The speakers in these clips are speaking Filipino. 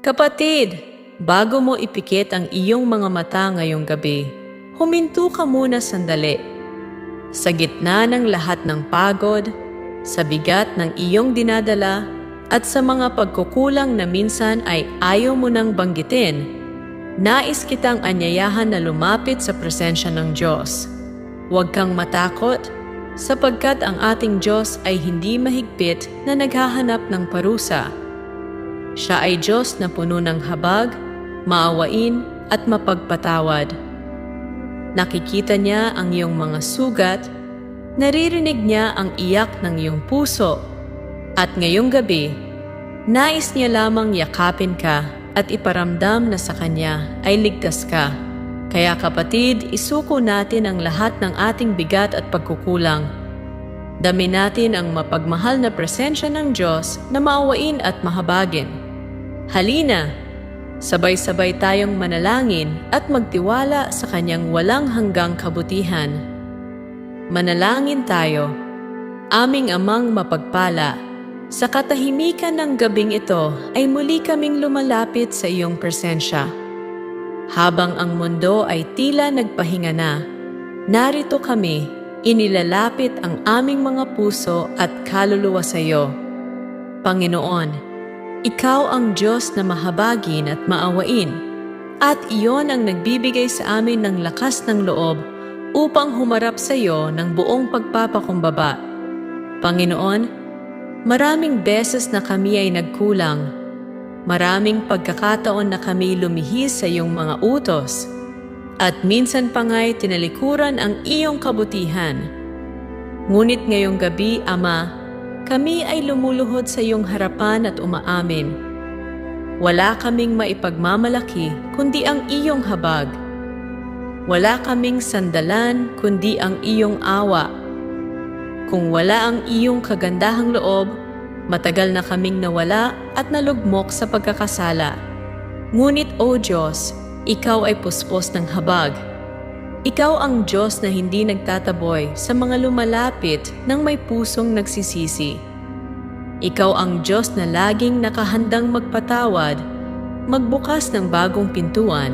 Kapatid, bago mo ipikit ang iyong mga mata ngayong gabi, huminto ka muna sandali. Sa gitna ng lahat ng pagod, sa bigat ng iyong dinadala, at sa mga pagkukulang na minsan ay ayaw mo nang banggitin, nais kitang anyayahan na lumapit sa presensya ng Diyos. Huwag kang matakot, sapagkat ang ating Diyos ay hindi mahigpit na naghahanap ng parusa. Siya ay Diyos na puno ng habag, maawain at mapagpatawad. Nakikita niya ang iyong mga sugat, naririnig niya ang iyak ng iyong puso, at ngayong gabi, nais niya lamang yakapin ka at iparamdam na sa Kanya ay ligtas ka. Kaya kapatid, isuko natin ang lahat ng ating bigat at pagkukulang. Dami natin ang mapagmahal na presensya ng Diyos na maawain at mahabagin. Halina! Sabay-sabay tayong manalangin at magtiwala sa Kanyang walang hanggang kabutihan. Manalangin tayo. Aming amang mapagpala, sa katahimikan ng gabing ito ay muli kaming lumalapit sa iyong presensya. Habang ang mundo ay tila nagpahinga na, narito kami, inilalapit ang aming mga puso at kaluluwa sa iyo. Panginoon, ikaw ang Diyos na mahabagin at maawain, at iyon ang nagbibigay sa amin ng lakas ng loob upang humarap sa iyo ng buong pagpapakumbaba. Panginoon, maraming beses na kami ay nagkulang. Maraming pagkakataon na kami lumihis sa iyong mga utos. At minsan pa nga'y tinalikuran ang iyong kabutihan. Ngunit ngayong gabi, Ama, kami ay lumuluhod sa iyong harapan at umaamin. Wala kaming maipagmamalaki kundi ang iyong habag. Wala kaming sandalan kundi ang iyong awa. Kung wala ang iyong kagandahang loob, matagal na kaming nawala at nalugmok sa pagkakasala. Ngunit o Diyos, Ikaw ay puspos ng habag. Ikaw ang Diyos na hindi nagtataboy sa mga lumalapit ng may pusong nagsisisi. Ikaw ang Diyos na laging nakahandang magpatawad, magbukas ng bagong pintuan,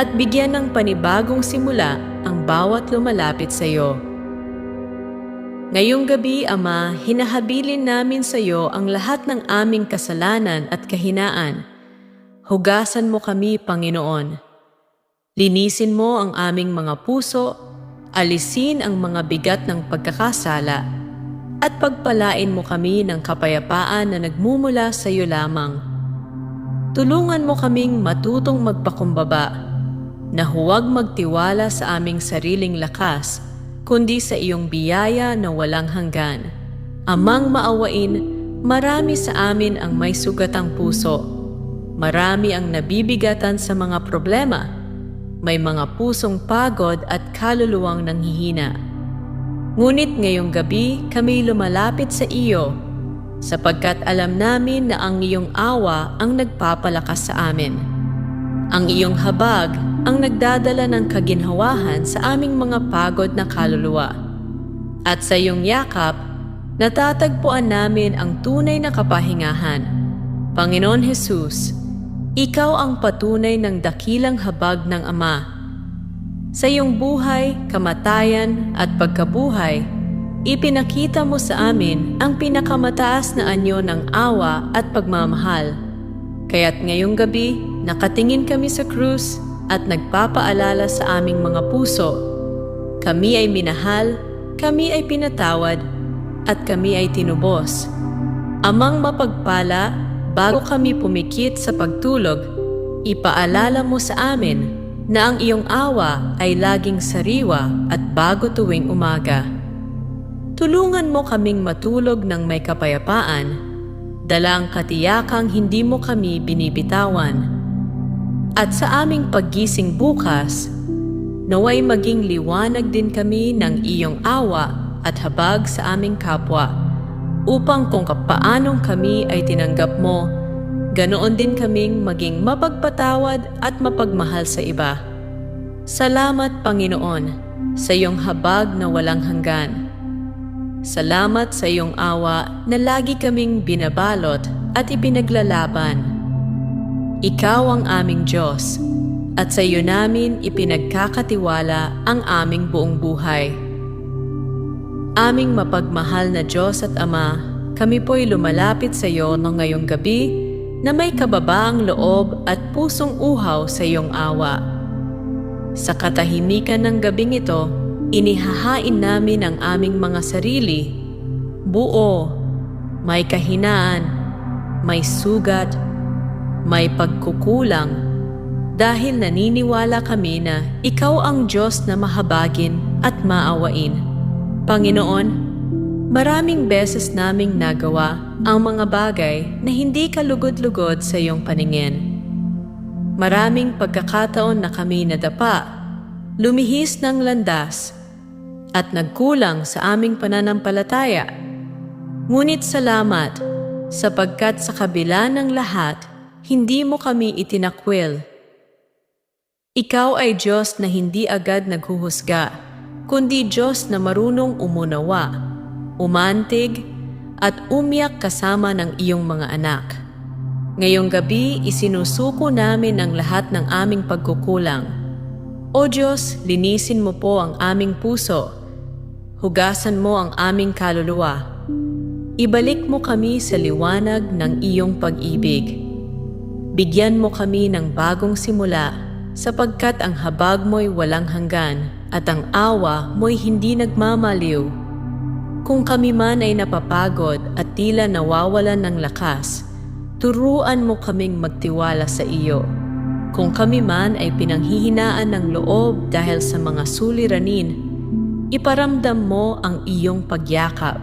at bigyan ng panibagong simula ang bawat lumalapit sa iyo. Ngayong gabi, Ama, hinahabilin namin sa iyo ang lahat ng aming kasalanan at kahinaan. Hugasan mo kami, Panginoon. Linisin mo ang aming mga puso, alisin ang mga bigat ng pagkakasala, at pagpalain mo kami ng kapayapaan na nagmumula sa iyo lamang. Tulungan mo kaming matutong magpakumbaba, na huwag magtiwala sa aming sariling lakas, kundi sa iyong biyaya na walang hanggan. Amang maawain, marami sa amin ang may sugatang puso. Marami ang nabibigatan sa mga problema. May mga pusong pagod at kaluluwang nanghihina. Ngunit ngayong gabi kami lumalapit sa iyo sapagkat alam namin na ang iyong awa ang nagpapalakas sa amin. Ang iyong habag ang nagdadala ng kaginhawahan sa aming mga pagod na kaluluwa. At sa iyong yakap, natatagpuan namin ang tunay na kapahingahan. Panginoon Jesus, ikaw ang patunay ng dakilang habag ng Ama. Sa iyong buhay, kamatayan at pagkabuhay, ipinakita mo sa amin ang pinakamataas na anyo ng awa at pagmamahal. Kaya't ngayong gabi, nakatingin kami sa krus at nagpapaalala sa aming mga puso. Kami ay minahal, kami ay pinatawad, at kami ay tinubos. Amang mapagpala, bago kami pumikit sa pagtulog, ipaalala mo sa amin na ang iyong awa ay laging sariwa at bago tuwing umaga. Tulungan mo kaming matulog ng may kapayapaan, dalang katiyakang hindi mo kami binibitawan. At sa aming paggising bukas, naway maging liwanag din kami ng iyong awa at habag sa aming kapwa upang kung paanong kami ay tinanggap mo, ganoon din kaming maging mapagpatawad at mapagmahal sa iba. Salamat Panginoon sa iyong habag na walang hanggan. Salamat sa iyong awa na lagi kaming binabalot at ipinaglalaban. Ikaw ang aming Diyos, at sa iyo namin ipinagkakatiwala ang aming buong buhay. Aming mapagmahal na Diyos at Ama, kami po'y lumalapit sa iyo ng ngayong gabi na may kababaang loob at pusong uhaw sa iyong awa. Sa katahimikan ng gabing ito, inihahain namin ang aming mga sarili, buo, may kahinaan, may sugat, may pagkukulang, dahil naniniwala kami na Ikaw ang Diyos na mahabagin at maawain. Panginoon, maraming beses naming nagawa ang mga bagay na hindi kalugod-lugod sa iyong paningin. Maraming pagkakataon na kami nadapa, lumihis ng landas, at nagkulang sa aming pananampalataya. Ngunit salamat, sapagkat sa kabila ng lahat, hindi mo kami itinakwil. Ikaw ay Diyos na hindi agad naghuhusga, kundi Diyos na marunong umunawa, umantig, at umiyak kasama ng iyong mga anak. Ngayong gabi, isinusuko namin ang lahat ng aming pagkukulang. O Diyos, linisin mo po ang aming puso. Hugasan mo ang aming kaluluwa. Ibalik mo kami sa liwanag ng iyong pag-ibig. Bigyan mo kami ng bagong simula sapagkat ang habag mo'y walang hanggan at ang awa mo'y hindi nagmamaliw. Kung kami man ay napapagod at tila nawawalan ng lakas, turuan mo kaming magtiwala sa iyo. Kung kami man ay pinanghihinaan ng loob dahil sa mga suliranin, iparamdam mo ang iyong pagyakap.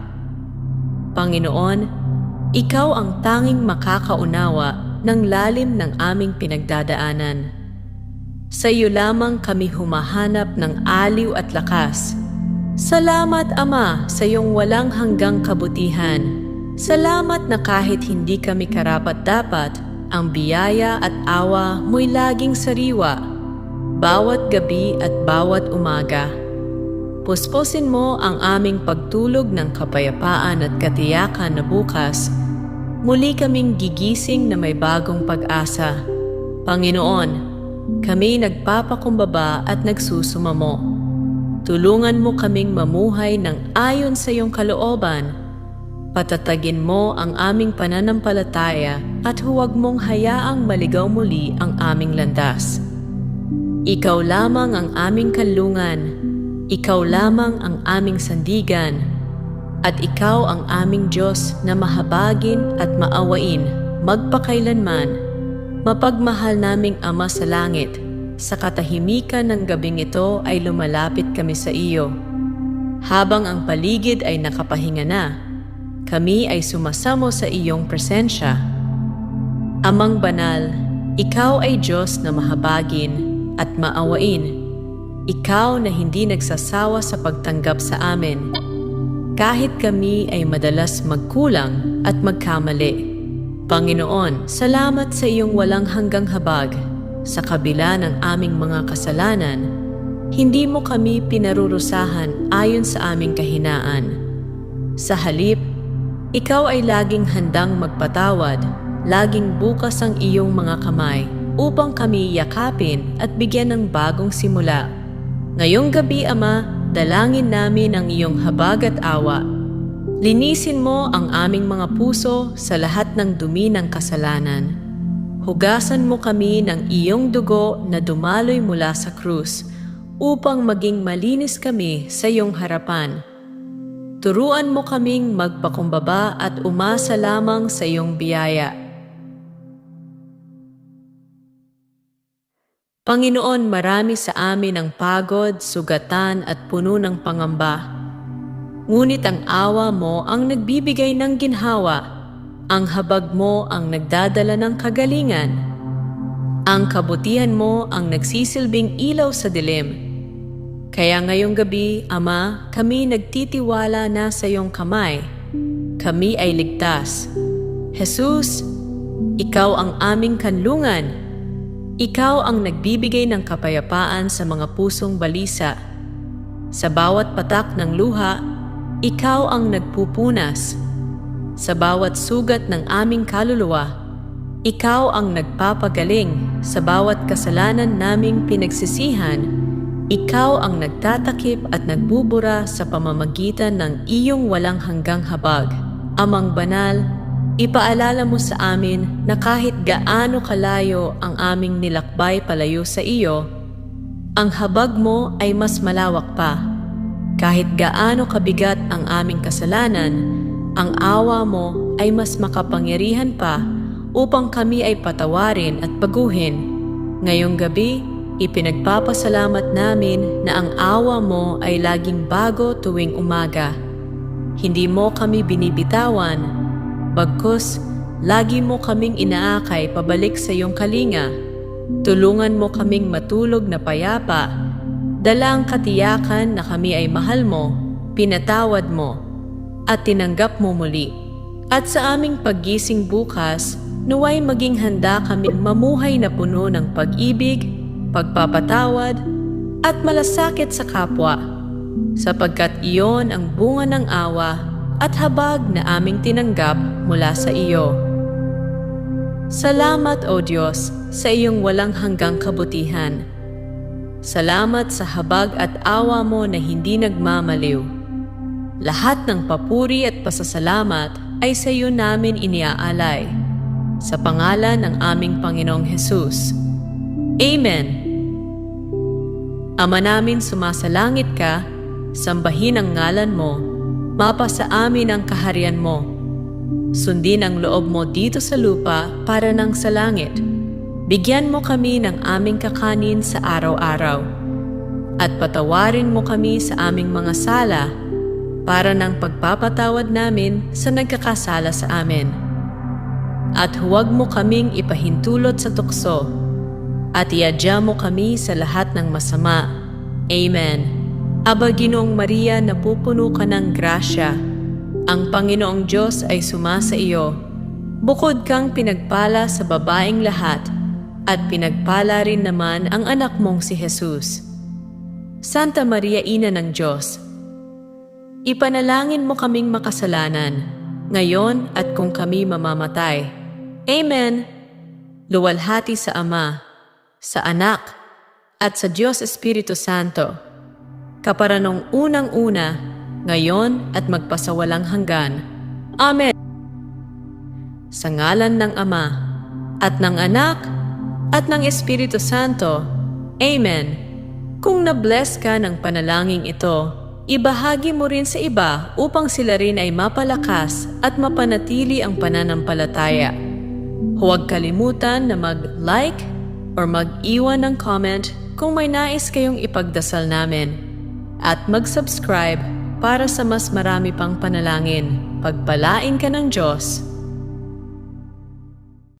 Panginoon, Ikaw ang tanging makakaunawa ng lalim ng aming pinagdadaanan. Sa iyo lamang kami humahanap ng aliw at lakas. Salamat Ama sa iyong walang hanggang kabutihan. Salamat na kahit hindi kami karapat-dapat, ang biyaya at awa mo'y laging sariwa, bawat gabi at bawat umaga. Pusposin mo ang aming pagtulog ng kapayapaan at katiyakan na bukas, muli kaming gigising na may bagong pag-asa. Panginoon, kami nagpapakumbaba at nagsusumamo. Tulungan mo kaming mamuhay ng ayon sa iyong kalooban. Patatagin mo ang aming pananampalataya at huwag mong hayaang maligaw muli ang aming landas. Ikaw lamang ang aming kanlungan, ikaw lamang ang aming sandigan, at ikaw ang aming Diyos na mahabagin at maawain magpakailanman. Mapagmahal naming Ama sa langit, sa katahimikan ng gabing ito ay lumalapit kami sa iyo. Habang ang paligid ay nakapahinga na, kami ay sumasamo sa iyong presensya. Amang banal, ikaw ay Diyos na mahabagin at maawain. Ikaw na hindi nagsasawa sa pagtanggap sa amin. Kahit kami ay madalas magkulang at magkamali. Panginoon, salamat sa iyong walang hanggang habag. Sa kabila ng aming mga kasalanan, hindi mo kami pinarurusahan ayon sa aming kahinaan. Sa halip, ikaw ay laging handang magpatawad, laging bukas ang iyong mga kamay upang kami yakapin at bigyan ng bagong simula. Ngayong gabi, Ama, dalangin namin ang iyong habag at awa. Linisin mo ang aming mga puso sa lahat ng dumi ng kasalanan. Hugasan mo kami ng iyong dugo na dumaloy mula sa krus upang maging malinis kami sa iyong harapan. Turuan mo kaming magpakumbaba at umasa lamang sa iyong biyaya. Panginoon, marami sa amin ang pagod, sugatan at puno ng pangamba. Ngunit ang awa mo ang nagbibigay ng ginhawa, ang habag mo ang nagdadala ng kagalingan, ang kabutihan mo ang nagsisilbing ilaw sa dilim. Kaya ngayong gabi, Ama, kami nagtitiwala na sa iyong kamay. Kami ay ligtas. Jesus, Ikaw ang aming kanlungan. Ikaw ang nagbibigay ng kapayapaan sa mga pusong balisa. Sa bawat patak ng luha, ikaw ang nagpupunas. Sa bawat sugat ng aming kaluluwa, Ikaw ang nagpapagaling sa bawat kasalanan naming pinagsisihan. Ikaw ang nagtatakip at nagbubura sa pamamagitan ng iyong walang hanggang habag. Amang banal, ipaalala mo sa amin na kahit gaano kalayo ang aming nilakbay palayo sa iyo, ang habag mo ay mas malawak pa. Kahit gaano kabigat ang aming kasalanan, ang awa mo ay mas makapangyarihan pa upang kami ay patawarin at baguhin. Ngayong gabi, ipinagpapasalamat namin na ang awa mo ay laging bago tuwing umaga. Hindi mo kami binibitawan, bagkus lagi mo kaming inaakay pabalik sa iyong kalinga. Tulungan mo kaming matulog na payapa, dalang katiyakan na kami ay mahal mo, pinatawad mo, at tinanggap mo muli. At sa aming paggising bukas, nuway maging handa kaming mamuhay na puno ng pag-ibig, pagpapatawad, at malasakit sa kapwa, sapagkat iyon ang bunga ng awa at habag na aming tinanggap mula sa iyo. Salamat, O Diyos, sa iyong walang hanggang kabutihan. Salamat sa habag at awa mo na hindi nagmamaliw. Lahat ng papuri at pasasalamat ay sa iyo namin iniaalay. Sa pangalan ng aming Panginoong Hesus. Amen. Ama namin sumasalangit ka, sambahin ang ngalan mo, mapasa amin ang kaharian mo. Sundin ang loob mo dito sa lupa para nang sa langit. Bigyan mo kami ng aming kakanin sa araw-araw. At patawarin mo kami sa aming mga sala para ng pagpapatawad namin sa nagkakasala sa amin. At huwag mo kaming ipahintulot sa tukso at iadya mo kami sa lahat ng masama. Amen. Aba Ginoong Maria, napupuno ka ng grasya. Ang Panginoong Diyos ay sumasa iyo. Bukod kang pinagpala sa babaeng lahat, at pinagpala rin naman ang anak mong si Jesus. Santa Maria, Ina ng Diyos, ipanalangin mo kaming makasalanan, ngayon at kung kami mamamatay. Amen. Luwalhati sa Ama, sa Anak, at sa Diyos Espiritu Santo, kaparanong unang-una, ngayon at magpasawalang hanggan. Amen. Sa ngalan ng Ama, at ng Anak, at ng Espiritu Santo. Amen. Kung na-bless ka ng panalangin ito, ibahagi mo rin sa iba upang sila rin ay mapalakas at mapanatili ang pananampalataya. Huwag kalimutan na mag-like or mag-iwan ng comment kung may nais kayong ipagdasal namin. At mag-subscribe para sa mas marami pang panalangin. Pagpalain ka ng Diyos.